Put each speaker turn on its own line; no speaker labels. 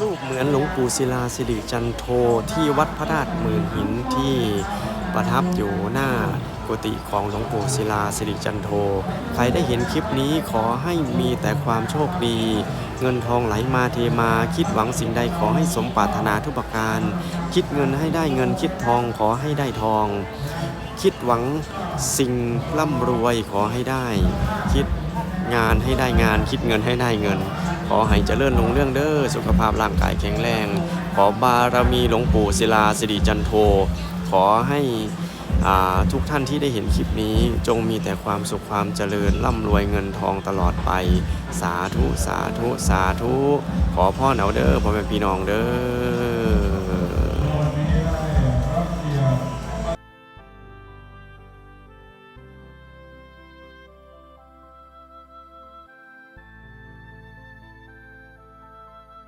รูปเหมือนหลวงปู่ศิลาสิริจันโทที่วัดพระธาตุหมื่นหินที่ประทับอยู่หน้ากุฏิของหลวงปู่ศิลาสิริจันโท ใครได้เห็นคลิปนี้ขอให้มีแต่ความโชคดี เงินทองไหลมาเทมาคิดหวังสิ่งใดขอให้สมปรารถนาทุกประการ คิดเงินให้ได้เงินคิดทองขอให้ได้ทอง คิดหวังสิ่งร่ำรวยขอให้ได้ คิดงานให้ได้งาน คิดเงินให้ได้เงิน ขอให้เจริญลงเรื่องเด้อสุขภาพร่างกายแข็งแรง ขอบารมีหลวงปู่ศิลาสิริจันโท ขอให้อ่าทุกท่านที่ได้เห็นคลิปนี้จงมีแต่ความสุขความเจริญร่ำรวยเงินทองตลอดไป สาธุ สาธุ สาธุ ขอพ่อเหนาเด้อพ่อแม่พี่น้องเด้อ